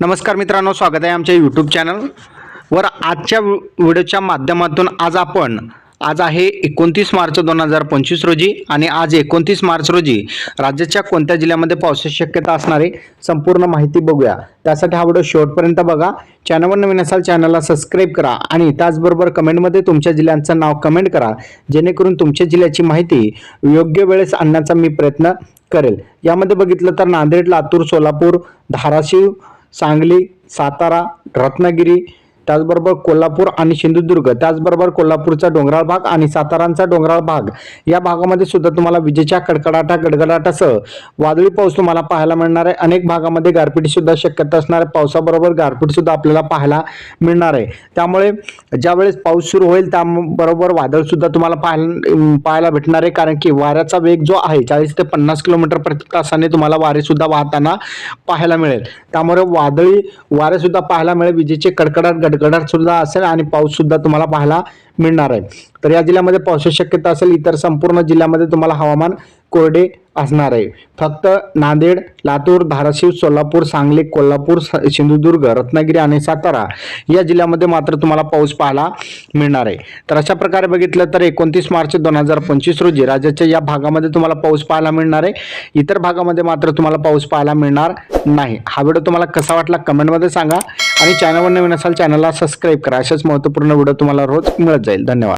नमस्कार मित्रांनो स्वागत आहे आमच्या यूट्यूब चॅनल वर. आजच्या व्हिडिओच्या माध्यमातून आज आपण आज आहे एकोणतीस मार्च दोन हजार पंचवीस रोजी आणि आज एकोणतीस मार्च रोजी राज्याच्या कोणत्या जिल्ह्यामध्ये पावसाची शक्यता असणार आहे संपूर्ण माहिती बघूया. त्यासाठी हा व्हिडिओ शेवटपर्यंत बघा. चॅनलवर नवीन असाल चॅनलला सबस्क्राईब करा आणि त्याचबरोबर कमेंटमध्ये तुमच्या जिल्ह्यांचं नाव कमेंट करा जेणेकरून तुमच्या जिल्ह्याची माहिती योग्य वेळेस आणण्याचा मी प्रयत्न करेल. यामध्ये बघितलं तर नांदेड लातूर सोलापूर धाराशिव सांगली सातारा रत्नागिरी त्याचबरोबर कोल्हापूर आणि सिंधुदुर्ग त्याचबरोबर कोल्हापूरचा डोंगराळ भाग आणि सातारांचा डोंगराळ भाग. या भागामध्ये सुद्धा तुम्हाला विजेच्या कडकडाटा गडगडाटासह वादळी पाऊस तुम्हाला पाहायला मिळणार आहे. अनेक भागामध्ये गारपीटसुद्धा शक्यता असणार आहे. पावसाबरोबर गारपीटसुद्धा आपल्याला पाहायला मिळणार आहे. त्यामुळे ज्यावेळेस पाऊस सुरू होईल त्याबरोबर वादळसुद्धा तुम्हाला पाहायला पाहायला भेटणार आहे. कारण की वाऱ्याचा वेग जो आहे चाळीस ते पन्नास किलोमीटर प्रति तासाने तुम्हाला वारेसुद्धा वाहताना पाहायला मिळेल. त्यामुळे वादळी वारेसुद्धा पाहायला मिळेल. विजेचे कडकडाट गडार सुद्धा असेल आणि पाऊस सुद्धा तुम्हाला पाहायला मिळणार आहे. तर या जिल्ह्यामध्ये पावसाची शक्यता असेल इतर संपूर्ण जिल्ह्यामध्ये तुम्हाला हवामान कोरडे असणार आहे. फक्त नांदेड लातूर धाराशिव सोलापूर सांगली कोल्हापूर स- सिंधुदुर्ग रत्नागिरी आणि सातारा या जिल्ह्यामध्ये मात्र तुम्हाला पाऊस पाहायला मिळणार आहे. तर अशा प्रकारे बघितलं तर एकोणतीस मार्च दोन हजार पंचवीस रोजी राज्याच्या या भागामध्ये तुम्हाला पाऊस पाहायला मिळणार आहे. इतर भागामध्ये मात्र तुम्हाला पाऊस पाहायला मिळणार नाही. हा व्हिडिओ तुम्हाला कसा वाटला कमेंटमध्ये सांगा. आणि चॅनलवर नवीन असाल चॅनलला सबस्क्राईब करा. अशाच महत्त्वपूर्ण व्हिडिओ तुम्हाला रोज मिळत जाईल. धन्यवाद.